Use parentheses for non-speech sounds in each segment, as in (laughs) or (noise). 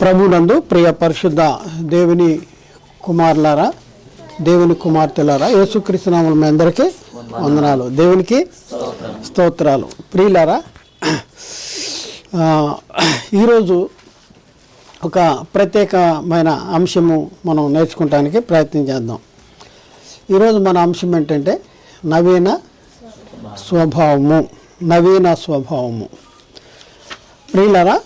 ప్రభునందు ప్రియ పరిశుద్ధ దేవుని కుమారులారా దేవుని కుమార్తెలారా యేసుక్రీస్తునాములు మీ అందరికీ వందనాలు. దేవునికి స్తోత్రాలు. ప్రియులారా ఈరోజు ఒక ప్రత్యేకమైన అంశము మనం నేర్చుకోవటానికి ప్రయత్నం చేద్దాం. ఈరోజు మన అంశం ఏంటంటే నవీన స్వభావము. నవీన స్వభావము. ప్రియులరా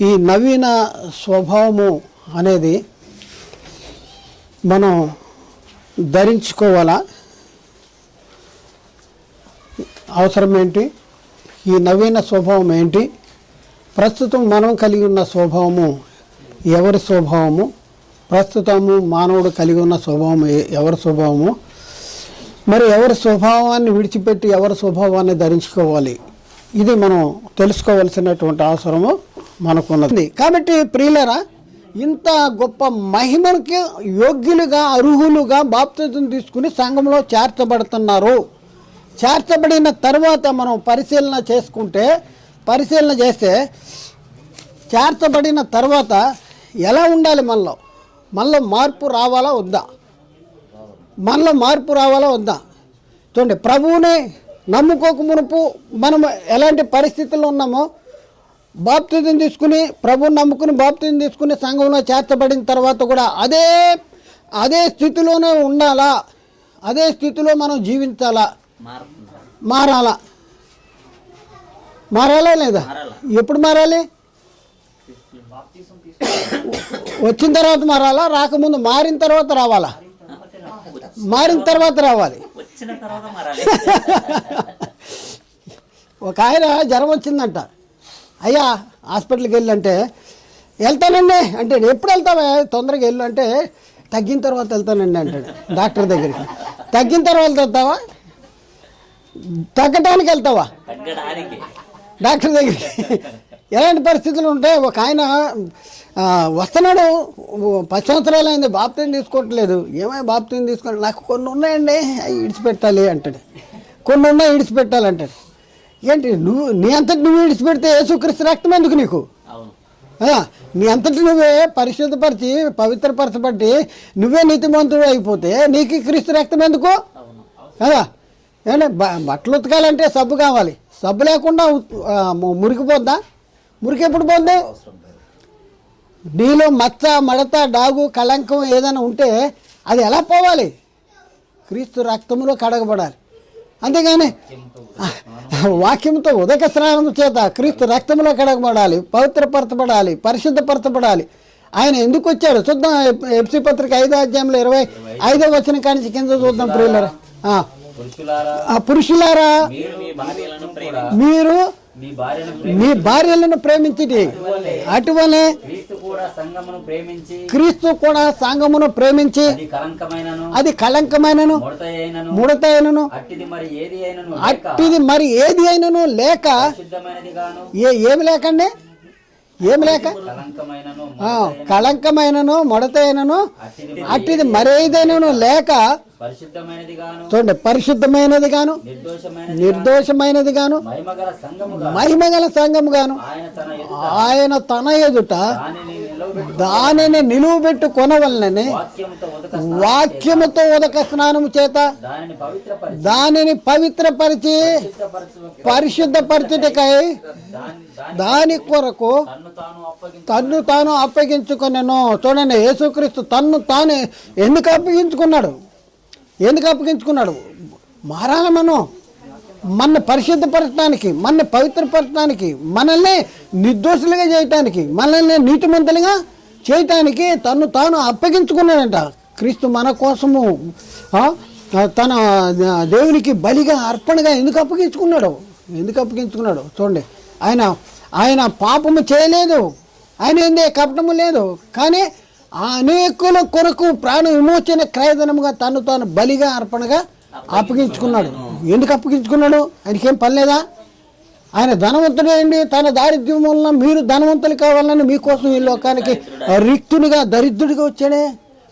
ఈ నవీన స్వభావము అనేది మనం ధరించుకోవాలా? అవసరం ఏంటి? ఈ నవీన స్వభావం ఏంటి? ప్రస్తుతం మనం కలిగి ఉన్న స్వభావము ఎవరి స్వభావము? ప్రస్తుతము మానవుడు కలిగి ఉన్న స్వభావం ఎవరి స్వభావము? మరి ఎవరి స్వభావాన్ని విడిచిపెట్టి ఎవరి స్వభావాన్ని ధరించుకోవాలి? ఇది మనం తెలుసుకోవలసినటువంటి అవసరము. మనకున్నది. కాబట్టి ప్రియులరా ఇంత గొప్ప మహిమకి యోగ్యులుగా అర్హులుగా బాప్తిజం తీసుకుని సంఘంలో చేర్చబడుతున్నారు. చేర్చబడిన తర్వాత మనం పరిశీలన చేసుకుంటే పరిశీలన చేస్తే చేర్చబడిన తర్వాత ఎలా ఉండాలి మనలో? మనలో మార్పు రావాలా వద్దా? మనలో మార్పు రావాలా వద్దా? చూడండి ప్రభువుని నమ్ముకోక మునుపు మనం ఎలాంటి పరిస్థితుల్లో ఉన్నామో బాప్తిజం తీసుకుని ప్రభువుని నమ్ముకుని బాప్తిజం తీసుకుని సంఘంలో చేర్చబడిన తర్వాత కూడా అదే అదే స్థితిలోనే ఉండాలా? అదే స్థితిలో మనం జీవించాలా? మారాలా? మారాలా లేదా? ఎప్పుడు మారాలి? వచ్చిన తర్వాత మారాలా? రాకముందు మారిన తర్వాత రావాలా? మారిన తర్వాత రావాలి. (laughs) ఒక ఆయన జ్వరం వచ్చిందంట. అయ్యా హాస్పిటల్కి వెళ్ళంటే వెళ్తానండి అంటే ఎప్పుడు వెళ్తావా? తొందరగా వెళ్ళు అంటే తగ్గిన తర్వాత వెళ్తానండి అంటాడు డాక్టర్ దగ్గరికి. తగ్గిన తర్వాత వెళ్తావా? తగ్గటానికి వెళ్తావా? తగ్గడానికి. డాక్టర్ దగ్గరికి. ఎలాంటి పరిస్థితులు ఉంటాయి? ఒక ఆయన వస్తున్నాడు. పది సంవత్సరాలు అయింది బాప్తిని తీసుకోవట్లేదు. ఏమై బాప్తిని తీసుకోండి నాకు కొన్ని ఉన్నాయండి అవి ఇడిచిపెట్టాలి అంటాడు. కొన్ని ఉన్నాయి ఇడిచిపెట్టాలి అంటాడు. ఏంటి నువ్వు నీ అంతటి నువ్వు ఇడిచిపెడితే యేసుక్రీస్తు రక్తం ఎందుకు నీకు? నీ అంతటి నువ్వే పరిశుద్ధపరిచి పవిత్రపరచబట్టి నువ్వే నీతిమంతుడు అయిపోతే నీకు క్రీస్తు రక్తం ఎందుకు? కదా ఏమంటే బ- బట్టలు ఉతకాలంటే సబ్బు కావాలి. సబ్బు లేకుండా ఉత్- ఆ, ము- మురికిపోద్దా? మురికి ఎప్పుడు పోద్ది? నీలో మచ్చ మడత డాగు కళంకం ఏదైనా ఉంటే అది ఎలా పోవాలి? క్రీస్తు రక్తములో కడగబడాలి. అంతేగాని వాక్యంతో ఉదక స్నానం చేత క్రీస్తు రక్తంలో కడగబడాలి పవిత్రపరచబడాలి పరిశుద్ధపరచబడాలి. ఆయన ఎందుకు వచ్చాడు చూద్దాం ఎఫ్- ఎఫ్సి పత్రిక ఐదో అధ్యాయంలో ఇరవై ఐదో వచ్చిన కానించి కింద చూద్దాం ప్రియులరా. పురుషులారా మీరు మీ భార్యలను ప్రేమించిటి అటువలే. క్రీస్తు కూడా సంఘమును ప్రేమించి అది కలంకమైనను ముడత అయినను అట్టిది మరి ఏది అయినను లేక ఏ ఏమి లేకండి? ఏమి లేక? కలంకమైనను కళంకమైనను ముడతైనను అట్టిది మరేదైనను లేక చూడండి పరిశుద్ధమైనది గాను నిర్దోషమైనది గాను మహిమగల సంఘము గాను ఆయన తన ఎదుట దానిని దానిని నిలువబెట్టు కొనవలనని వాక్యముతో ఉదక స్నానము చేత దానిని పవిత్రపరిచి పరిశుద్ధపరచుటకై దాని కొరకు తన్ను తాను అప్పగించు తన్ను తాను అప్పగించుకొనెను. చూడండి యేసుక్రీస్తు తన్ను తాను ఎందుకు అప్పగించుకున్నాడు. ఎందుకు అప్పగించుకున్నాడు? మారాల మనం మన పరిశుద్ధపరచడానికి మన పవిత్రపరచడానికి మనల్ని నిర్దోషులుగా చేయటానికి మనల్ని నీతిమంతులుగా చేయటానికి తను తాను అప్పగించుకున్నాడంట. క్రీస్తు మన కోసము తన దేవునికి బలిగా అర్పణగా ఎందుకు అప్పగించుకున్నాడు? ఎందుకు అప్పగించుకున్నాడు? చూడండి. ఆయన ఆయన పాపము చేయలేదు. ఆయన ఏందే కపటము లేదు. కానీ ఆ అనేకుల కొరకు ప్రాణ విమోచన క్రయధనముగా తను తాను బలిగా అర్పణగా అప్పగించుకున్నాడు. ఎందుకు అప్పగించుకున్నాడు? ఆయనకేం పని లేదా? ఆయన ధనవంతుడేయండి తన దారిద్ర్యం వలన మీరు ధనవంతులు కావాలని మీకోసం ఈ లోకానికి రిక్తునిగా దరిద్రుడిగా వచ్చాడే.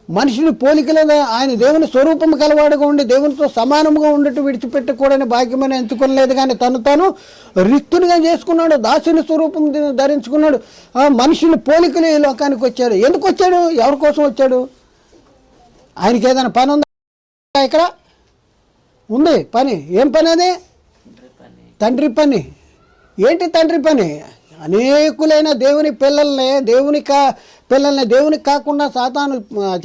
మనిషిని పోలికలుగా ఆయన దేవుని స్వరూపం కలవాడుగా ఉండి దేవునితో సమానముగా ఉండటం విడిచిపెట్టకూడని భాగ్యమని ఎంచుకోలేదు కానీ తను తాను రిక్తునిగా చేసుకున్నాడు దాసుని స్వరూపం ధరించుకున్నాడు. ఆ మనిషిని పోలికలు ఈ లోకానికి వచ్చాడు. ఎందుకు వచ్చాడు? ఎవరి కోసం వచ్చాడు? ఆయనకి ఏదైనా పని ఉందా? ఇక్కడ ఉంది పని. ఏం పని అది? తండ్రి పని. ఏంటి తండ్రి పని? అనేకులైన దేవుని పిల్లల్ని దేవుని కా పిల్లల్ని దేవునికి కాకుండా సాతాను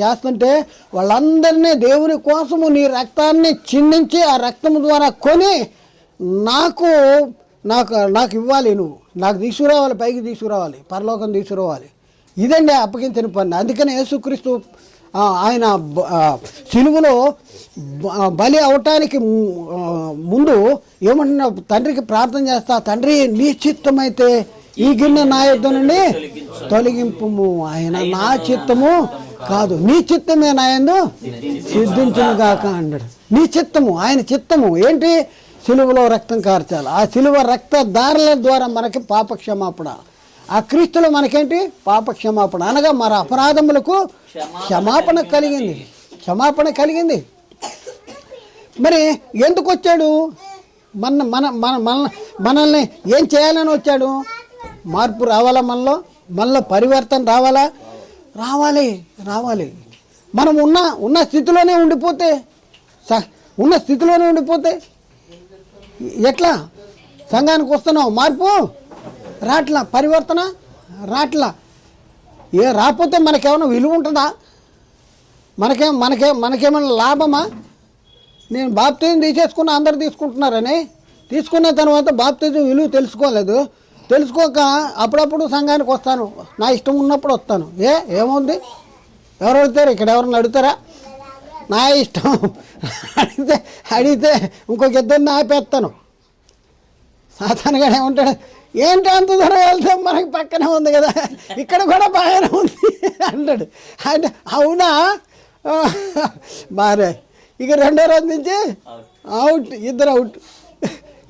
చేస్తుంటే వాళ్ళందరినీ దేవుని కోసము నీ రక్తాన్ని చిందించి ఆ రక్తం ద్వారా కొని నాకు నాకు నాకు ఇవ్వాలి నువ్వు. నాకు తీసుకురావాలి పైకి తీసుకురావాలి పరలోకం తీసుకురావాలి. ఇదండి అప్పగించిన పని. అందుకని యేసుక్రీస్తు ఆయన బ- సిలువలో బలి అవటానికి ముందు ఏమంటున్నా తండ్రికి ప్రార్థన చేస్తా తండ్రి నీ చిత్తమైతే ఈ గిన్నె నా యుద్ధ నుండి తొలగింపుము. ఆయన నా చిత్తము కాదు. నీ చిత్తమే నాయందు సిద్ధించును గాక అన్నాడు నీ చిత్తము ఆయన చిత్తము. ఏంటి? సిలువలో రక్తం కార్చాలి. ఆ సిలువ రక్త దారుల ద్వారా మనకి పాప క్షమాపణ ఆ క్రీస్తులో మనకేంటి? పాప క్షమాపణ అనగా మన అపరాధములకు క్షమాపణ కలిగింది. క్షమాపణ కలిగింది. మరి ఎందుకు వచ్చాడు మన మన మన మన మనల్ని ఏం చేయాలని వచ్చాడు? మార్పు రావాలా మనలో? మనలో పరివర్తన రావాలా? రావాలి రావాలి. మనం ఉన్న ఉన్న స్థితిలోనే ఉండిపోతే ఉన్న స్థితిలోనే ఉండిపోతే ఎట్లా? సంఘానికి వస్తున్నావు మార్పు? రాట్లా పరివర్తన? రాట్లా. ఏ రాకపోతే మనకేమైనా విలువ ఉంటుందా? మనకేం మనకే మనకేమైనా లాభమా? నేను బాప్తీజం తీసేసుకున్న అందరు తీసుకుంటున్నారని. తీసుకున్న తర్వాత బాప్తీజం విలువ తెలుసుకోలేదు. తెలుసుకోక అప్పుడప్పుడు సంఘానికి వస్తాను. నా ఇష్టం ఉన్నప్పుడు వస్తాను. ఏ ఏముంది? ఎవరు అడుగుతారు? ఇక్కడ ఎవరిని అడుగుతారా? నా ఇష్టం. అడిగితే అడిగితే ఇంకొక ఇద్దరిని ఆపేస్తాను. సాధారణంగా ఏమంటాడు? ఏంటి అంత దూరం వెళ్తాం మనకి పక్కనే ఉంది కదా. ఇక్కడ కూడా బాగానే ఉంది. అంటాడు. అంటే అవునా? బారే. ఇక రెండో రోజు నుంచి అవుట్ ఇద్దరు అవుట్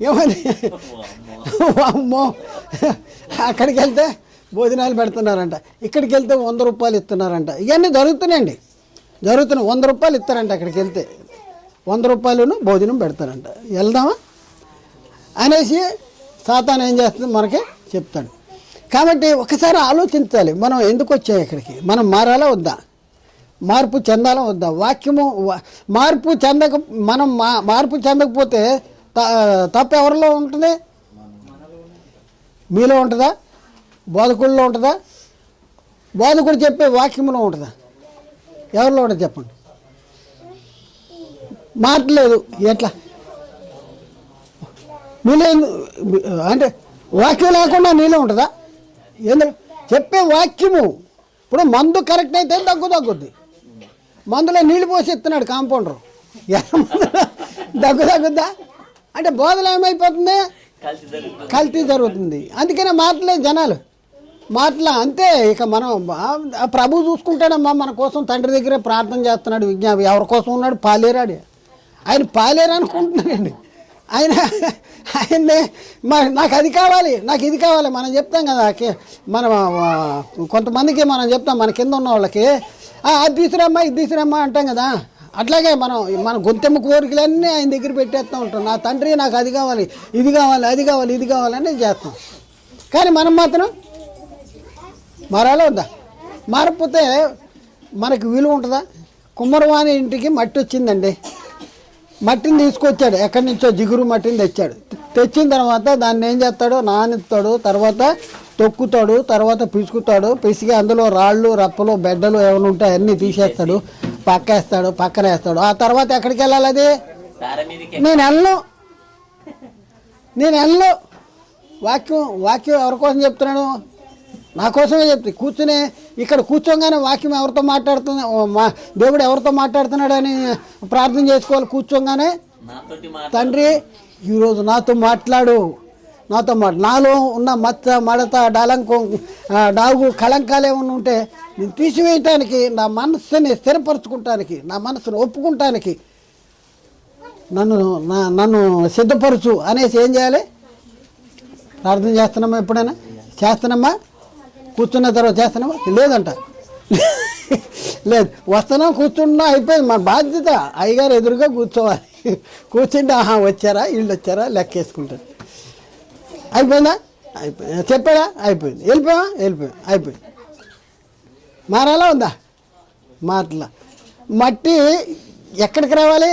ఏమని? అమ్మో అక్కడికి వెళ్తే భోజనాలు పెడుతున్నారంట. ఇక్కడికి వెళ్తే వంద రూపాయలు ఇస్తున్నారంట. ఇవన్నీ జరుగుతున్నాయండి. జరుగుతున్నాయి. వంద రూపాయలు ఇస్తారంట అక్కడికి వెళ్తే వంద రూపాయలను భోజనం పెడతారంట. వెళ్దామా? అనేసి సాతాన్ ఏం చేస్తుంది? మనకి చెప్తాడు. కాబట్టి ఒకసారి ఆలోచించాలి. మనం ఎందుకు వచ్చాం ఇక్కడికి? మనం మారాలా వద్దా? మార్పు చెందాలా వద్దా? వాక్యము మార్పు చెందక మనం మా మార్పు చెందకపోతే తప్పు ఎవరిలో ఉంటుంది? మీలో ఉంటుందా? బోధకుల్లో ఉంటుందా? బోధకుడు చెప్పే వాక్యంలో ఉంటుందా? ఎవరిలో ఉంటుంది చెప్పండి. మాట్లేదు ఎట్లా? మీలో అంటే వాక్యం లేకుండా నీలో ఉంటుందా? ఎందుకు? చెప్పే వాక్యము. ఇప్పుడు మందు కరెక్ట్ అయితే దగ్గు తగ్గుద్ది. మందులో నీళ్ళు పోసి ఇస్తున్నాడు కాంపౌండర్. దగ్గు తగ్గుద్దా? అంటే బోధలు ఏమైపోతుంది? కల్తీ జరుగుతుంది. అందుకనే మాటలే జనాలు. మాటల అంతే ఇక మనం ప్రభు చూసుకుంటాడమ్మా మన కోసం తండ్రి దగ్గరే ప్రార్థన చేస్తున్నాడు విజ్ఞాపి ఎవరి కోసం ఉన్నాడు? పాలేరాడు. ఆయన పాలేరు అనుకుంటున్నాడండి. ఆయన ఆయన్నే మా- నాకు అది కావాలి నాకు ఇది కావాలి. మనం చెప్తాం కదా మనం కొంతమందికి మనం చెప్తాం మన కింద ఉన్న వాళ్ళకి "ఆ, అది తీసుకురమ్మా ఇది తీసుకురమ్మా అంటాం కదా. అట్లాగే మనం మన గొంతెమ్మ కోరికలన్నీ ఆయన దగ్గర పెట్టేస్తూ ఉంటాం. నా తండ్రి నాకు అది కావాలి ఇది కావాలి అది కావాలి ఇది కావాలని చేస్తాం. కానీ మనం మాత్రం మారాలో వద్దా మారకపోతే మనకు విలువ ఉంటుందా? కుమ్మరవాణి ఇంటికి మట్టి వచ్చిందండి. మట్టిని తీసుకొచ్చాడు. ఎక్కడి నుంచో జిగురు మట్టిని తెచ్చాడు. తెచ్చిన తర్వాత దాన్ని ఏం చేస్తాడు? నానెత్తాడు తర్వాత తొక్కుతాడు తర్వాత పిసుకుతాడు పిసికి అందులో రాళ్ళు రప్పలు బెడ్డలు ఏమైనా ఉంటే అన్నీ తీసేస్తాడు పక్కేస్తాడు పక్కన వేస్తాడు. ఆ తర్వాత ఎక్కడికి వెళ్ళాలి అది? నేను వెళ్ళను. నేను వెళ్ళను. వాక్యం వాక్యం ఎవరి కోసం చెప్తున్నాను నా కోసమే చెప్తే కూర్చుని ఇక్కడ కూర్చోగానే వాక్యం ఎవరితో మాట్లాడుతుంది మా దేవుడు ఎవరితో మాట్లాడుతున్నాడు అని ప్రార్థన చేసుకోవాలి కూర్చోగానే? తండ్రి ఈరోజు నాతో మాట్లాడు. నాతో మాట నాలో ఉన్న మచ్చ మడత డలంకం డాగు కళంకాలు ఏమైనా ఉంటే నేను తీసివేయటానికి నా మనస్సుని స్థిరపరచుకుంటానికి నా మనసును ఒప్పుకుంటానికి నన్ను నా నన్ను సిద్ధపరచు అనేసి ఏం చేయాలి? ప్రార్థన చేస్తున్నామా ఎప్పుడైనా? చేస్తున్నామా? కూర్చున్న తర్వాత చేస్తున్నామా? లేదంట. లేదు. వస్తున్నాం కూర్చున్నా అయిపోయింది. మన బాధ్యత. అయ్యగారు ఎదురుగా కూర్చోవాలి. కూర్చుంటే ఆహా వచ్చారా? వీళ్ళు వచ్చారా? లెక్క వేసుకుంటారు అయిపోయిందా? అయిపోయింది. చెప్పాడా? అయిపోయింది. వెళ్ళిపోయావా? వెళ్ళిపోయాం అయిపోయింది. మారాలా ఉందా? మాటల మట్టి ఎక్కడికి రావాలి?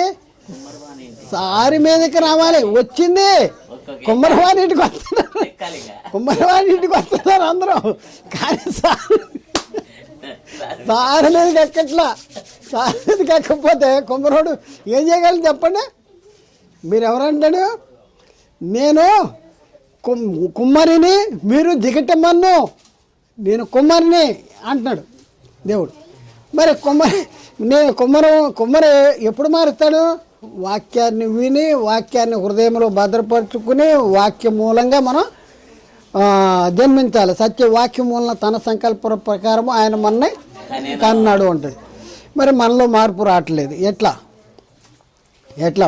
సారి మీదకి రావాలి. వచ్చింది. ఒక్కొక్క కుమ్మరవాణి ఇంటికి వస్తున్నారు. ఎక్కాలి కుమ్మరవాణి ఇంటికి వస్తున్నారు అందరూ. కానీ సార్ సారి మీదకి ఎక్కట్లా? సారి మీదకి ఎక్కకపోతే కుమ్మరోడు ఏం చేయగలను చెప్పండి? మీరు ఎవరంటాడు? నేను కుమ్మరిని మీరు దిగటమన్ను నేను కుమ్మరిని అంటున్నాడు దేవుడు. మరి కుమ్మరి నేను కుమ్మరు కుమ్మరి ఎప్పుడు మారుతాడు? వాక్యాన్ని విని వాక్యాన్ని హృదయంలో భద్రపరుచుకుని వాక్య మూలంగా మనం జన్మించాలి. సత్య వాక్యం మూలన తన సంకల్ప ప్రకారం ఆయన మనని కన్నాడు అంటాడు. మరి మనలో మార్పు రావట్లేదు. ఎట్లా? ఎట్లా?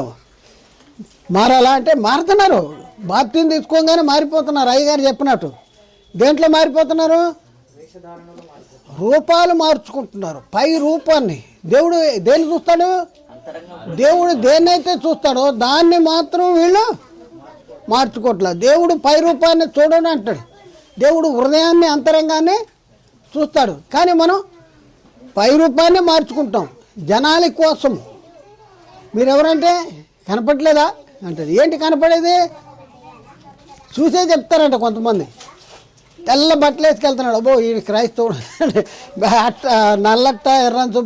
మారాలా అంటే మారుతున్నారు. బాప్తిని తీసుకోగానే మారిపోతున్నారు. అయ్యగారు చెప్పినట్టు. దేంట్లో మారిపోతున్నారు? రూపాలు మార్చుకుంటున్నారు. పై రూపాన్ని. దేవుడు దేన్ని చూస్తాడు? దేవుడు దేన్నైతే చూస్తాడో దాన్ని మాత్రం వీళ్ళు మార్చుకోవట్లేదు. దేవుడు పై రూపాన్ని చూడని అంటాడు. దేవుడు హృదయాన్ని అంతరంగాన్ని చూస్తాడు. కానీ మనం పై రూపాన్ని మార్చుకుంటాం. జనాల కోసం మీరు ఎవరంటే కనపడలేదా? అంటాడు ఏంటి కనపడేది? చూసే చెప్తారంట కొంతమంది. తెల్ల బట్టలు వేసుకెళ్తున్నాడు. అబ్బో ఈ క్రైస్తవుడు. అట్ట నల్లట్ట ఎర్రంచు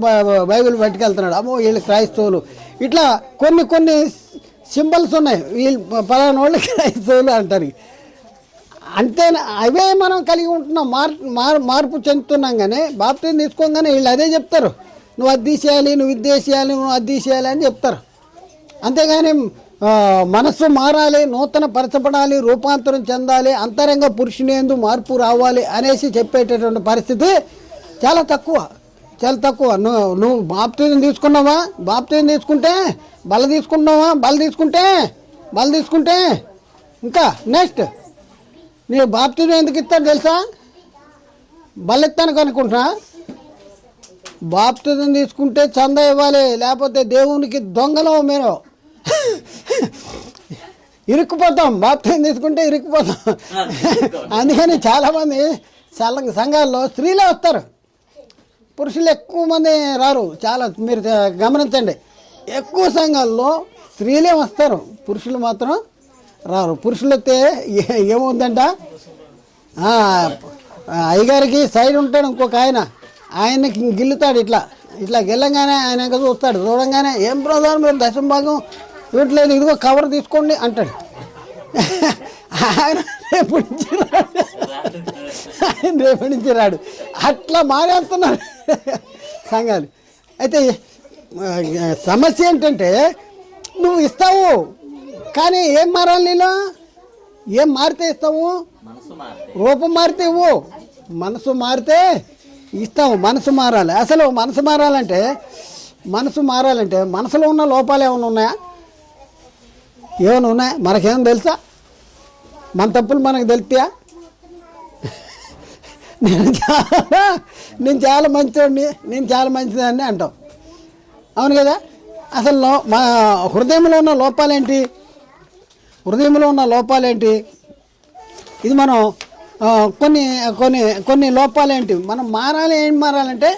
బైబిల్ పట్టుకెళ్తున్నాడు. అమ్మో వీళ్ళు క్రైస్తవులు. ఇట్లా కొన్ని కొన్ని సింబల్స్ ఉన్నాయి. వీళ్ళు పలానా వాళ్ళు క్రైస్తవులు అంటారు. అంతే అవే మనం కలిగి ఉంటున్నాం. మార్ మార్ మార్పు చెందుతున్నాం కానీ బాప్తిని తీసుకోగానే వీళ్ళు అదే చెప్తారు. నువ్వు అది తీసేయాలి నువ్వు ఇది తీసేయాలి నువ్వు అది తీసేయాలి అని చెప్తారు. అంతేగాని మనస్సు మారాలి నూతన పరచబడాలి రూపాంతరం చెందాలి అంతరంగ పురుషుని ఎందు మార్పు రావాలి అనేసి చెప్పేటటువంటి పరిస్థితి చాలా తక్కువ చాలా తక్కువ. నువ్వు నువ్వు బాప్తీని తీసుకున్నావా? బాప్తీని తీసుకుంటే బల తీసుకున్నావా బల తీసుకుంటే బల తీసుకుంటే. ఇంకా నెక్స్ట్ నీ బాప్తీని ఎందుకు ఇస్తాను తెలుసా? బల ఇస్తాను అనుకుంటున్నా. బాప్తిజం తీసుకుంటే చంద ఇవ్వాలి లేకపోతే దేవునికి దొంగలో మీరు. ఇరుక్కుపోతాం బాప్తిజం తీసుకుంటే ఇరుక్కుపోతాం. అందుకని చాలామంది సంఘ సంఘాల్లో స్త్రీలే వస్తారు. పురుషులు ఎక్కువ మంది రారు. చాలా మీరు గమనించండి. ఎక్కువ సంఘాల్లో స్త్రీలే వస్తారు. పురుషులు మాత్రం రారు. పురుషులు వస్తే ఏమవుతుందంట? అయ్యగారికి సైడ్ ఉంటాడు ఇంకొక ఆయన. ఆయనకి గిల్లుతాడు ఇట్లా. ఇట్లా గిల్లంగానే ఆయన ఇంకా చూస్తాడు చూడంగానే ఏం ప్రధానం? మీరు దశం భాగం ఇవ్వట్లేదు ఇదిగో కవర్ తీసుకోండి అంటాడు. ఆయన రేపు నుంచి రాడు. ఆయన రేపు నుంచి రాడు. అట్లా మారేస్తున్నారు సంఘాలు. అయితే సమస్య ఏంటంటే నువ్వు ఇస్తావు కానీ ఏం మారాలి నీలో? ఏం మారితే ఇస్తావు? రూపం మారితే ఇవ్వు. మనసు మారితే ఇస్తావు మనసు మారాలి. అసలు మనసు మారాలంటే మనసు మారాలంటే మనసులో ఉన్న లోపాలు ఏమైనా ఉన్నాయా? ఏమైనా ఉన్నాయా మనకేం తెలుసా? మన తప్పులు మనకు తెలుస్తాయా? నేను చాలా నేను చాలా మంచివాడిని నేను చాలా మంచిదాన్ని అంటాం అవును కదా? అసలు మా హృదయంలో ఉన్న లోపాలేంటి? హృదయంలో ఉన్న లోపాలేంటి? ఇది మనం కొన్ని కొన్ని కొన్ని లోపాలేంటి? మనం మారాలి ఏం మారాలంటే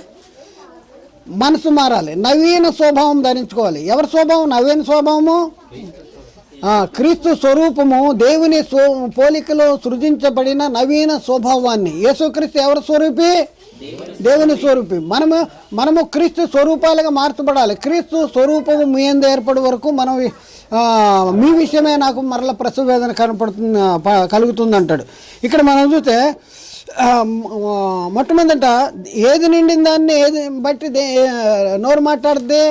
మనసు మారాలి. నవీన స్వభావం ధరించుకోవాలి. ఎవరి స్వభావం? నవీన స్వభావము? క్రీస్తు స్వరూపము దేవుని స్వ పోలికలో సృజించబడిన నవీన స్వభావాన్ని. యేసుక్రీస్తు ఎవరి స్వరూపి? దేవుని స్వరూపి. మనము మనము క్రీస్తు స్వరూపాలుగా మార్చబడాలి. క్రీస్తు స్వరూపము మీ అందు ఏర్పడే వరకు మనం మీ విషయమే నాకు మరల ప్రసవ వేదన కనపడుతుంది కలుగుతుంది అంటాడు ఇక్కడ మనం చూస్తే మొట్టమొదట ఏది నిండిన దాన్ని ఏది బట్టి నోరు మాట్లాడుద్ది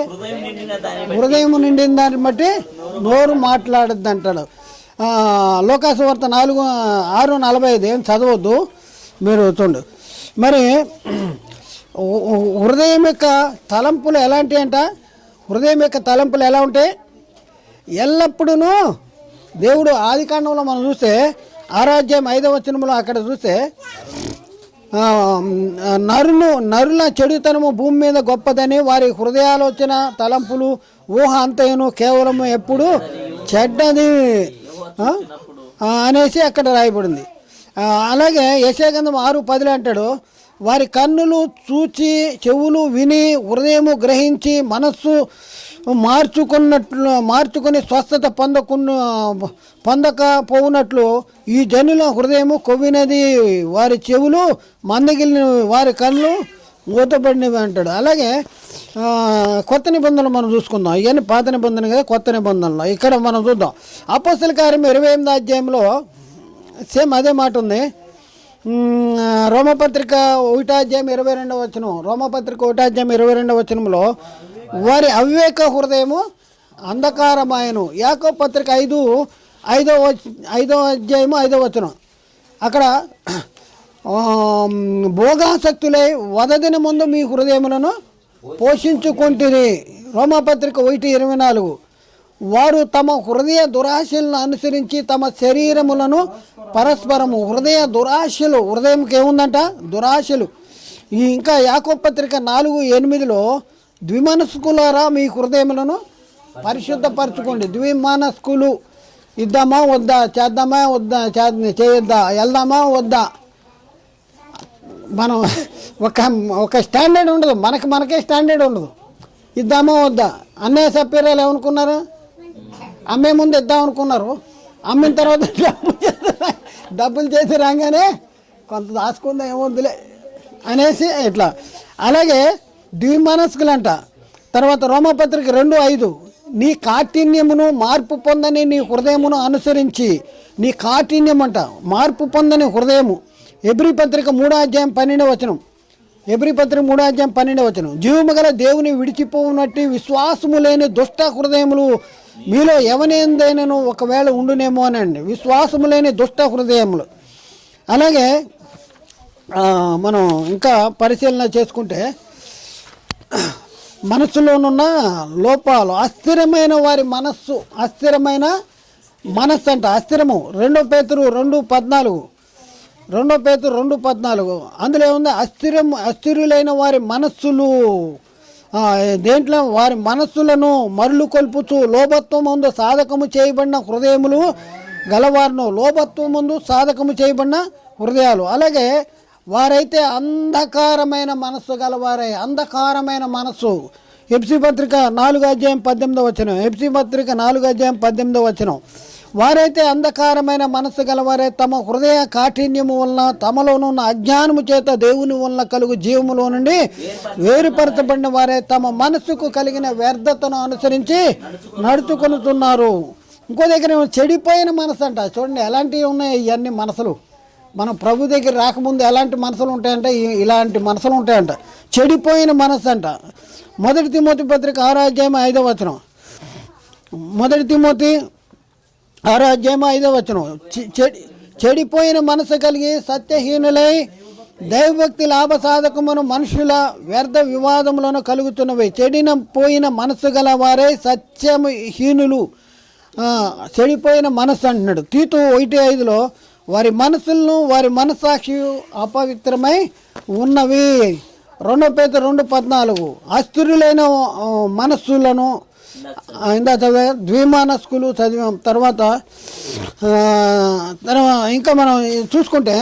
హృదయం నిండిన దాన్ని బట్టి నోరు మాట్లాడద్దు అంటాడు ఆ, లోకాసు వార్త నాలుగు ఆరు నలభై ఐదు ఏం చదవద్దు మీరు చూడు మరి హృదయం యొక్క తలంపులు ఎలాంటి అంట? హృదయం యొక్క తలంపులు ఎలా ఉంటాయి? ఎల్లప్పుడూ దేవుడు ఆది కాండంలో మనం చూస్తే ఆరాధ్యం ఐదవ వచనంలో అక్కడ చూస్తే నరులు నరుల చెడుతనము భూమి మీద గొప్పదని వారి హృదయాలోచన తలంపులు ఊహ అంతయును కేవలము ఎప్పుడు చెడ్డది అనేసి అక్కడ రాయబడింది. అలాగే యశాగంధం ఆరు పదిలో అంటాడు వారి కన్నులు చూచి చెవులు విని హృదయము గ్రహించి మనస్సు మార్చుకున్నట్లు మార్చుకుని స్వస్థత పొందకున్న పొందకపోవునట్లు ఈ జనుల హృదయము కొవ్వినది. వారి చెవులు మందగిలిన వారి కళ్ళు మూతపడినవి అంటాడు. అలాగే కొత్త నిబంధనలు మనం చూసుకుందాం. ఇవన్నీ పాత నిబంధన కదా కొత్త నిబంధనలు. ఇక్కడ మనం చూద్దాం. అపోస్తల కార్యం ఇరవై ఎనిమిది అధ్యాయంలో సేమ్ అదే మాట ఉంది. రోమపత్రిక ఒకటాధ్యాయం ఇరవై రెండవ వచనం. రోమపత్రిక ఒకటాధ్యాయం ఇరవై రెండవ వచనంలో వారి అవివేక హృదయము అంధకారమాయను. యాకో పత్రిక ఐదు ఐదో ఐదో అధ్యాయము ఐదో వచనం. అక్కడ భోగాసక్తులై వదదిన ముందు మీ హృదయములను పోషించుకుంటుంది రోమపత్రిక ఒకటి ఇరవై నాలుగు. వారు తమ హృదయ దురాశలను అనుసరించి తమ శరీరములను పరస్పరము హృదయ దురాశలు హృదయంకి ఏముందంట? దురాశలు. ఇంకా యాకో పత్రిక నాలుగు ఎనిమిదిలో ద్విమనస్కులారా మీ హృదయములను పరిశుద్ధపరచుకోండి. ద్విమనస్కులు ఇద్దామా వద్దా? చేద్దామా వద్దా? చే- చేయొద్దా? వెళ్దామా వద్దా? మనం ఒక ఒక స్టాండర్డ్ ఉండదు. మనకి మనకే స్టాండర్డ్ ఉండదు. ఇద్దామా వద్దా? అన్నయ్య సప్పీరాలు ఏమనుకున్నారు? అమ్మే ముందు ఇద్దాం అనుకున్నారు. అమ్మిన తర్వాత డబ్బులు చేసి డబ్బులు చేసి రాగానే కొంత దాచుకుందాం ఏమొద్దులే అనేసి ఇట్లా. అలాగే ద్విమనస్కులంట. తర్వాత రోమపత్రిక రెండు ఐదు నీ కాఠిన్యమును మార్పు పొందని నీ హృదయమును అనుసరించి నీ కాఠిన్యం అంట మార్పు పొందని హృదయము. ఎబ్రి పత్రిక మూడో అధ్యాయం పన్నెండు వచనం. ఎబ్రి పత్రిక మూడో అధ్యాయం పన్నెండు వచనం. జీవము గల దేవుని విడిచిపోనట్టు విశ్వాసము లేని దుష్ట హృదయములు మీలో ఎవనేందైనను ఒకవేళ ఉండునేమో అనండి విశ్వాసము లేని దుష్ట హృదయములు. అలాగే మనం ఇంకా పరిశీలన చేసుకుంటే మనస్సులోనున్న లోపాలు అస్థిరమైన వారి మనస్సు అస్థిరమైన మనస్సు అంట అస్థిరము. రెండో పేతురు రెండు పద్నాలుగు. రెండో పేతురు రెండు పద్నాలుగు. అందులో ఏముంది? అస్థిరం అస్థిరులైన వారి మనస్సులు దేంట్లో వారి మనస్సులను మరులు కొల్పుచు లోభత్వం ముందు సాధకము చేయబడిన హృదయములు గలవారును. లోభత్వం ముందు సాధకము చేయబడిన హృదయాలు. అలాగే వారైతే అంధకారమైన మనస్సు గలవారై. అంధకారమైన మనస్సు. ఎఫ్సి పత్రిక నాలుగు అధ్యాయం పద్దెనిమిదో వచ్చిన ఎఫ్సి పత్రిక నాలుగు అధ్యాయం పద్దెనిమిదో వచ్చిన వారైతే అంధకారమైన మనస్సు గలవారే. తమ హృదయ కాఠిన్యము వలన తమలోనున్న అజ్ఞానము చేత దేవుని వలన కలుగు జీవములో నుండి వేరుపరచబడిన వారే. తమ మనస్సుకు కలిగిన వ్యర్థతను అనుసరించి నడుచుకొనుతున్నారు. ఇంకో దగ్గర చెడిపోయిన మనసు అంట చూడండి ఎలాంటివి ఉన్నాయి ఇవన్నీ మనసులు? మనం ప్రభు దగ్గర రాకముందు ఎలాంటి మనసులు ఉంటాయంటే ఇలాంటి మనసులు ఉంటాయంట. చెడిపోయిన మనసు అంట మొదటి తిమోతి పత్రిక ఆరో అధ్యాయం ఐదో వచనం. మొదటి తిమోతి ఆరో అధ్యాయం ఐదో వచనం. చె- చెడి చెడిపోయిన మనసు కలిగి సత్యహీనులై దైవభక్తి లాభ సాధకమును మనుషుల వ్యర్థ వివాదములను కలుగుతున్నవి. చెడిన పోయిన మనసు గల వారే సత్యహీనులు చెడిపోయిన మనసు అంటున్నాడు తీతు ఒకటి ఐదులో వారి మనసులను వారి మనస్సాక్షి అపవిత్రమై ఉన్నవి. రెండో పేద రెండు పద్నాలుగు. అస్థిరులైన మనస్సులను ఇందా చదివా ద్విమానస్కులు చదివాం. తర్వాత తర్వాత ఇంకా మనం చూసుకుంటే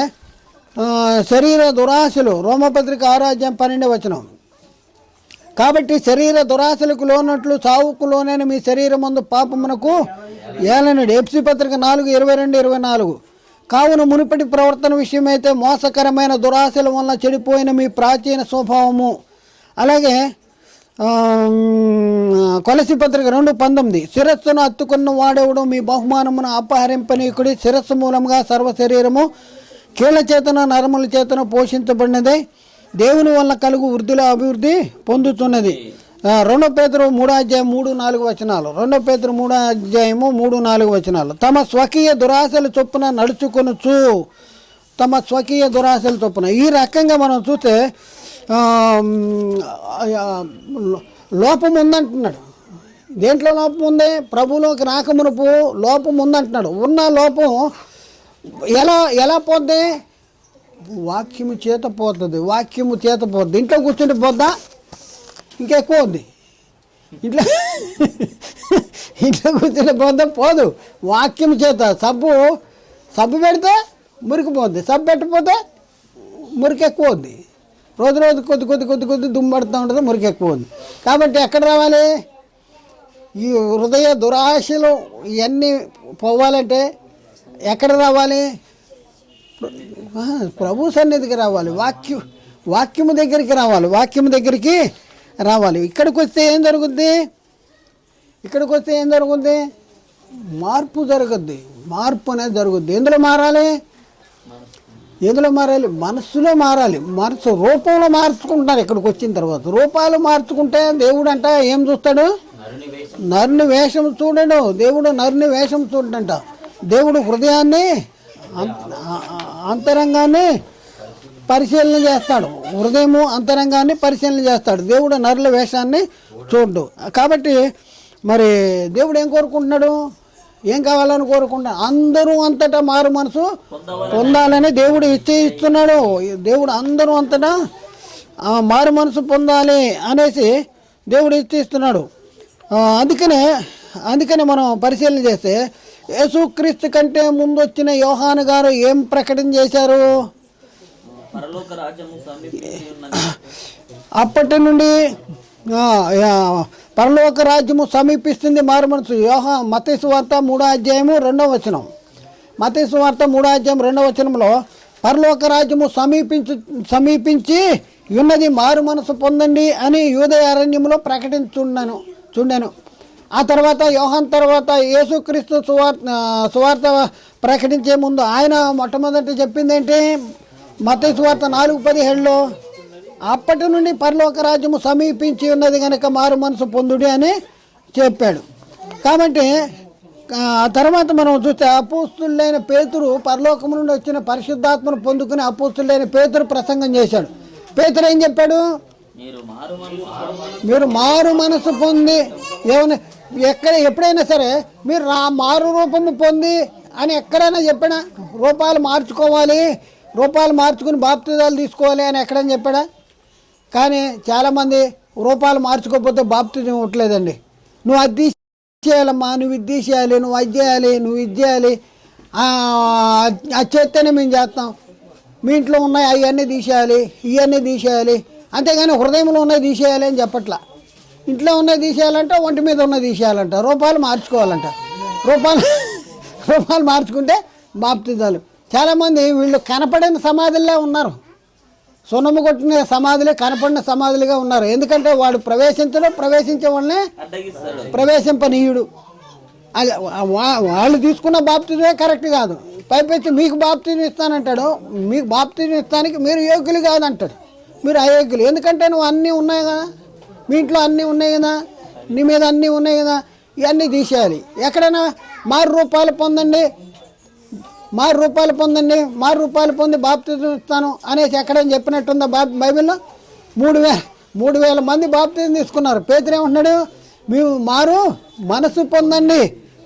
శరీర దురాశలు రోమపత్రిక ఆరాధ్యం పన్నెండు వచనం. కాబట్టి శరీర దురాశలకు లోనట్లు సావుకు లోనైన మీ శరీరం ముందు పాపమునకు ఏలనడు. ఎఫ్సి పత్రిక నాలుగు ఇరవై రెండు ఇరవై నాలుగు. కావున మునుపటి ప్రవర్తన విషయమైతే మోసకరమైన దురాశల వలన చెడిపోయిన మీ ప్రాచీన స్వభావము. అలాగే కొలసి పత్రిక రెండు పంతొమ్మిది. శిరస్సును అత్తుకున్న వాడెవడు మీ బహుమానమును అపహరింపనీకుడి శిరస్సు మూలంగా సర్వ శరీరము కీళ్ళ చేతన నరముల చేతన పోషించబడినదే. దేవుని వల్ల కలుగు వృద్ధిలో అభివృద్ధి పొందుతున్నది. రెండో పేదరు మూడో అధ్యాయం మూడు నాలుగు వచనాలు. రెండో పేదరు మూడో అధ్యాయము మూడు నాలుగు వచనాలు. తమ స్వకీయ దురాశల చొప్పున నడుచుకొనుచు తమ స్వకీయ దురాశల చొప్పున. ఈ రకంగా మనం చూస్తే లోపం ఉందంటున్నాడు. దేంట్లో లోపం ఉంది? ప్రభులోకి రాకమునుపు లోపం ఉందంటున్నాడు. ఉన్న లోపం ఎలా ఎలా పోద్ది? వాక్యము చేత పోతుంది. వాక్యము చేత పోతుంది ఇంట్లో కూర్చుంటే పోద్దా? ఇంకెక్కువ ఉంది ఇంట్లో ఇంట్లో కూర్చున్న పోద్దా పోదు. వాక్యం చేత సబ్బు సబ్బు పెడితే మురికి పోతుంది సబ్బు పెట్టకపోతే మురికి ఎక్కువ ఉంది రోజు రోజు కొద్ది కొద్ది కొద్ది కొద్ది దుమ్ము పడుతూ ఉంటుంది మురికి ఎక్కువ ఉంది కాబట్టి ఎక్కడ రావాలి? ఈ హృదయ దురాశలు ఇవన్నీ పోవాలంటే ఎక్కడ రావాలి? ప్రభు సన్నిధికి రావాలి. వాక్యం వాక్యము దగ్గరికి రావాలి. వాక్యము దగ్గరికి రావాలి. ఇక్కడికి వస్తే ఏం జరుగుద్ది? ఇక్కడికి వస్తే ఏం జరుగుద్ది? మార్పు జరుగుద్ది. మార్పు అనేది జరుగుద్ది. ఎందులో మారాలి? ఎందులో మారాలి? మనస్సులో మారాలి. మనసు రూపంలో మార్చుకుంటారు ఇక్కడికి వచ్చిన తర్వాత. రూపాలు మార్చుకుంటే దేవుడు అంట ఏం చూస్తాడు? నరుని వేషం. చూడడు. దేవుడు నరుని వేషం చూడంట దేవుడు హృదయాన్ని అంతరంగాన్ని పరిశీలన చేస్తాడు. హృదయము అంతరంగాన్ని పరిశీలన చేస్తాడు. దేవుడు నరుల వేషాన్ని చూడు కాబట్టి మరి దేవుడు ఏం కోరుకుంటున్నాడు? ఏం కావాలని కోరుకుంటున్నాడు అందరూ అంతటా మారు మనసు పొందాలని దేవుడు ఇచ్చేయిస్తున్నాడు. దేవుడు అందరూ అంతటా మారు మనసు పొందాలి అనేసి దేవుడు ఇచ్చేస్తున్నాడు అందుకనే అందుకనే మనం పరిశీలన చేస్తే యేసుక్రీస్తు కంటే ముందు వచ్చిన యోహాను గారు ఏం ప్రకటన చేశారు పరలోక రాజ్యము సమీపించి ఉన్నది అప్పటి నుండి పరలోక రాజ్యము సమీపిస్తుంది మారు మనసు. యోహ మతేసు వార్త మూడో అధ్యాయము రెండవ వచనం. మతేసు వార్త మూడో అధ్యాయం రెండవ వచనంలో పరలోక రాజ్యము సమీపించు సమీపించి ఉన్నది మారు మనసు పొందండి అని యూదయ అరణ్యంలో ప్రకటించున్నాను చూడాను. ఆ తర్వాత యోహన్ తర్వాత యేసుక్రీస్తు సువార్త సువార్త ప్రకటించే ముందు ఆయన మొట్టమొదటి చెప్పింది ఏంటి మత నాలుగు పదిహేడులో అప్పటి నుండి పరలోక రాజ్యము సమీపించి ఉన్నది కనుక మారు మనసు పొందుడి అని చెప్పాడు. కాబట్టి ఆ తర్వాత మనం చూస్తే అపోస్తులైన పేతురు పరలోకం నుండి వచ్చిన పరిశుద్ధాత్మను పొందుకుని అపోస్తులైన పేతురు ప్రసంగం చేశాడు. పేతురు ఏం చెప్పాడు? మీరు మారు మనసు మీరు మారు మనసు పొంది ఏమైనా ఎక్కడ ఎప్పుడైనా సరే మీరు రా మారు రూపము పొంది అని ఎక్కడైనా చెప్పిన రూపాలు మార్చుకోవాలి. రూపాలు మార్చుకుని బాప్తిజాలు తీసుకోవాలి అని ఎక్కడని చెప్పాడా? కానీ చాలామంది రూపాలు మార్చుకోకపోతే బాప్తిజం ఇవ్వట్లేదండి. నువ్వు అది తీసేయాలమ్మా నువ్వు ఇది తీసేయాలి నువ్వు అది చేయాలి నువ్వు ఇది చేయాలి. ఆ, అది చేస్తేనే మేము చేస్తాం. మీ ఇంట్లో ఉన్నాయి అవన్నీ తీసేయాలి ఇవన్నీ తీసేయాలి. అంతేగాని హృదయంలో ఉన్నాయి తీసేయాలి అని చెప్పట్లా. ఇంట్లో ఉన్నాయి తీసేయాలంట ఒంటి మీద ఉన్నాయి తీసేయాలంట. రూపాయలు మార్చుకోవాలంట. రూపాయలు (laughs) రూపాయలు మార్చుకుంటే బాప్తిజాలు. చాలామంది వీళ్ళు కనపడని సమాధుల్లో ఉన్నారు. సున్నము కొట్టిన సమాధులే కనపడిన సమాధులుగా ఉన్నారు. ఎందుకంటే వాడు ప్రవేశించడం ప్రవేశించే వాళ్ళనే ప్రవేశింపనీయుడు. అది వాళ్ళు తీసుకున్న బాప్తిజమే కరెక్ట్ కాదు. పైపెచ్చి మీకు బాప్తిజం ఇస్తానంటాడు. మీకు బాప్తిజం ఇస్తానికి మీరు యోగ్యులు కాదంటాడు. మీరు అయోగ్యులు. ఎందుకంటే నువ్వు అన్నీ ఉన్నాయి కదా. మీ ఇంట్లో అన్నీ ఉన్నాయి కదా. నీ మీద అన్నీ ఉన్నాయి కదా. ఇవన్నీ తీసేయాలి. ఎక్కడైనా మారు రూపాయలు పొందండి. మారు రూపాయలు పొందండి మారు రూపాయలు పొంది బాప్తిజం ఇస్తాను అనేసి ఎక్కడైనా చెప్పినట్టుందా బా బైబిల్లో? మూడు వేల మూడు వేల మంది బాప్తిజం తీసుకున్నారు. పేతురు మేము మారు మనసు పొందండి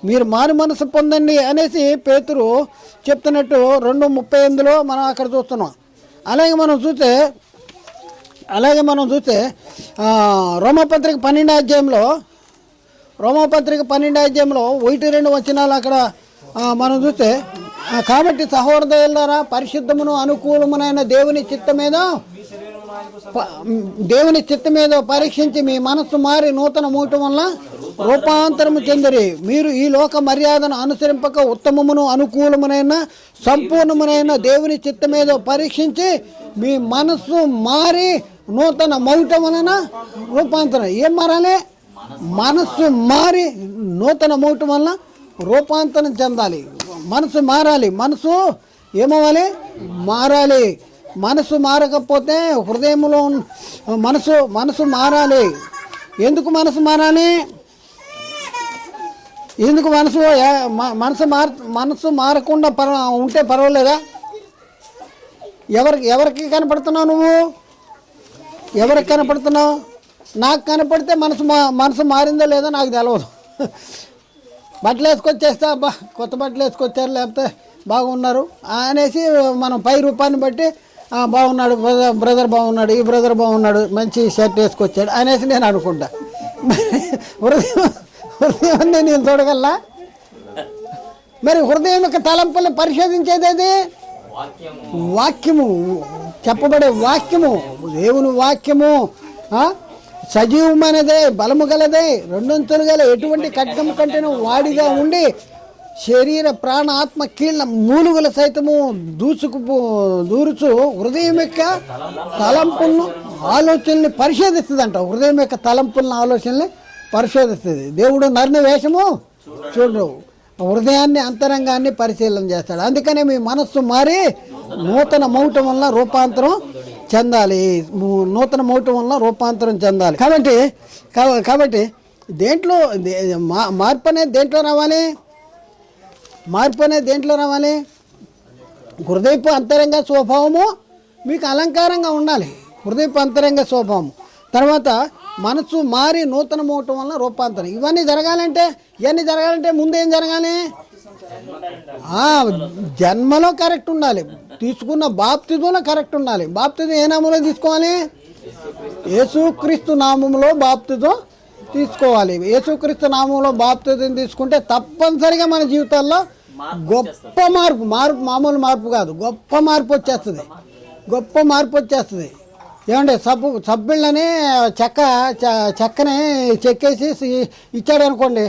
మీరు మారు మనసు పొందండి అనేసి పేతురు చెప్తున్నట్టు రెండు ముప్పై ఎనిమిదిలో మనం అక్కడ చూస్తున్నాం. అలాగే మనం చూస్తే అలాగే మనం చూస్తే రోమపత్రిక పన్నెండు అధ్యాయంలో రోమపత్రిక పన్నెండు అధ్యాయంలో ఒకటి రెండు వచనాలు అక్కడ మనం చూస్తే కాబట్టి సహోదయుల ద్వారా పరిశుద్ధమును అనుకూలమునైన దేవుని చిత్త మీద దేవుని చిత్తం మీద పరీక్షించి మీ మనస్సు మారి నూతన మూట వల్ల రూపాంతరము చెందిరి. మీరు ఈ లోక మర్యాదను అనుసరింపక ఉత్తమమును అనుకూలమునైన సంపూర్ణమునైన దేవుని చిత్తం మీద పరీక్షించి మీ మనస్సు మారి నూతన మౌట వలన రూపాంతరం. ఏం మారాలి? మనస్సు మారి నూతన మౌటం వల్ల రూపాంతరం చెందాలి. మనసు మారాలి. మనసు ఏమవ్వాలి? మారాలి. మనసు మారకపోతే హృదయంలో మనసు మనసు మారాలి. ఎందుకు మనసు మారాలి? ఎందుకు మనసు మనసు మార మనసు మారకుండా పర్వ ఉంటే పర్వాలేదా? ఎవరికి ఎవరికి కనపడుతున్నావు నువ్వు? ఎవరికి కనపడుతున్నావు? నాకు కనపడితే మనసు మా మనసు మారిందో లేదో నాకు తెలియదు బట్టలు వేసుకొచ్చేస్తా అబ్బా కొత్త బట్టలు వేసుకొచ్చారు లేకపోతే బాగున్నారు. అనేసి మనం పై రూపాన్ని బట్టి "ఆ, బాగున్నాడు బ్రదర్ బ్రదర్ బాగున్నాడు ఈ బ్రదర్ బాగున్నాడు మంచి షర్ట్ వేసుకొచ్చాడు అనేసి నేను అనుకుంటా. హృదయం హృదయాన్ని నేను చూడగలనా? మరి హృదయం యొక్క తలంపుల్ని పరిశోధించేది అది వాక్యము. చెప్పబడే వాక్యము. దేవుని వాక్యము? సజీవమైనదే బలము గలదే రెండొంతులు గల ఎటువంటి ఖడ్గం కంటేను వాడిగా ఉండి శరీర ప్రాణ ఆత్మ కీళ్ళ మూలుగుల సైతము దూసుకు దూరుచు హృదయం యొక్క తలంపులను ఆలోచనల్ని పరిశోధిస్తుందంట. హృదయం యొక్క తలంపులను ఆలోచనల్ని పరిశోధిస్తుంది. దేవుడు నర్ని వేషము చూడు హృదయాన్ని అంతరంగాన్ని పరిశీలన చేస్తాడు. అందుకనే మీ మనస్సు మారి నూతన మౌటం వల్ల రూపాంతరం చెందాలి. నూతన మౌటం వల్ల రూపాంతరం చెందాలి. కాబట్టి కా- కాబట్టి దేంట్లో మార్పు అనేది దేంట్లో రావాలి? మార్పు అనేది దేంట్లో రావాలి? హృదయపు అంతరంగ స్వభావము మీకు అలంకారంగా ఉండాలి. హృదయపు అంతరంగ స్వభావం తర్వాత మనసు మారి నూతన మోవటం వల్ల రూపాంతరం. ఇవన్నీ జరగాలంటే ఇవన్నీ జరగాలంటే ముందు ఏం జరగాలి? జన్మలో కరెక్ట్ ఉండాలి. తీసుకున్న బాప్తిజంలో కరెక్ట్ ఉండాలి. బాప్తిజం ఏ నామంలో తీసుకోవాలి? యేసుక్రీస్తు నామంలో బాప్తిజం తీసుకోవాలి. యేసుక్రీస్తు నామంలో బాప్తిజం తీసుకుంటే తప్పనిసరిగా మన జీవితాల్లో గొప్ప మార్పు మార్పు మామూలు మార్పు కాదు. గొప్ప మార్పు వచ్చేస్తుంది. గొప్ప మార్పు వచ్చేస్తుంది. ఏమంటే సబ్బు సబ్బిళ్ళని చెక్క చెక్కని చెక్కేసి ఇచ్చాడు అనుకోండి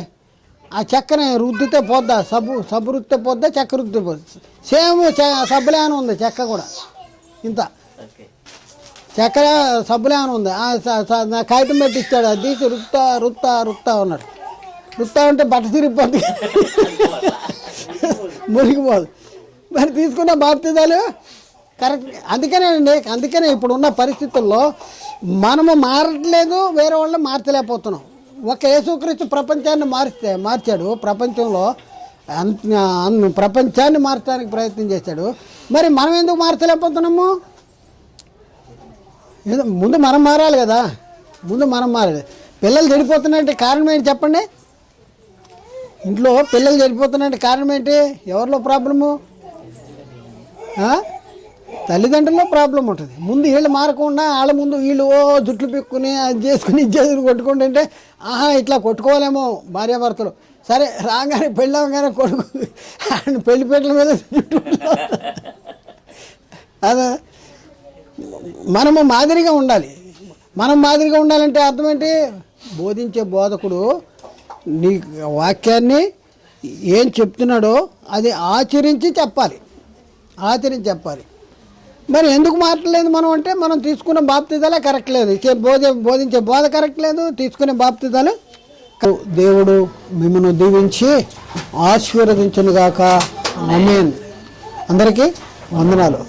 ఆ చెక్కని రుద్దితే పోద్దా? సబ్బు సబ్బు రుద్దితే పోద్దా? చెక్క రుద్దితే పోద్ది? సేమ్ సబ్బులే అని ఉంది చెక్క కూడా? ఇంత. ఓకే. చక్కెర సబ్బులే అని ఉంది నా కాగితం పెట్టి ఇచ్చాడు అది తీసి రుత్తా రుత్తా రుత్తా ఉన్నాడు. రుత్తా ఉంటే బట్ట తిరిగిపోద్ది. మురిగిపోదు మరి తీసుకున్న బాప్తిదాలు కరెక్ట్. అందుకనే అండి అందుకనే ఇప్పుడు ఉన్న పరిస్థితుల్లో మనము మారట్లేదు వేరే వాళ్ళు మార్చలేకపోతున్నాం. ఒక యేసుక్రీస్తు ప్రపంచాన్ని మారిస్తే మార్చాడు. ప్రపంచంలో అన్- అన్- ప్రపంచాన్ని మార్చడానికి ప్రయత్నం చేశాడు. మరి మనం ఎందుకు మార్చలేకపోతున్నాము? ఏదో ముందు మనం మారాలి కదా. ముందు మనం మారాలి. పిల్లలు చెడిపోతున్నాయంటే కారణం ఏంటి చెప్పండి? ఇంట్లో పిల్లలు చెడిపోతున్నాయంటే కారణం ఏంటి? ఎవరిలో ప్రాబ్లము? తల్లిదండ్రుల్లో ప్రాబ్లం ఉంటుంది. ముందు వీళ్ళు మారకుండా వాళ్ళ ముందు వీళ్ళు ఓ జుట్లు పిక్కుని అది చేసుకుని ఇది చేసుకుని కొట్టుకుంటుంటే ఆహా ఇట్లా కొట్టుకోవాలేమో భార్యాభర్తలు. సరే రాగానే పెళ్ళి అవగానే కొడుకు ఆయన పెళ్ళి పెట్టల మీద జుట్టు అదే మనము మాదిరిగా ఉండాలి. మనం మాదిరిగా ఉండాలంటే అర్థం ఏంటి? బోధించే బోధకుడు నీ వాక్యాన్ని ఏం చెప్తున్నాడో అది ఆచరించి చెప్పాలి. ఆచరించి చెప్పాలి. మరి ఎందుకు మారట్లేదు మనం అంటే మనం తీసుకున్న బాప్తిదాలే కరెక్ట్ లేదు. ఇచ్చే బోధ బోధించే బోధ కరెక్ట్ లేదు తీసుకునే బాప్తిదాలు దేవుడు మిమ్మల్ని దీవించి ఆశీర్వదించునుగాక. అమేన్ అందరికీ వందనాలు.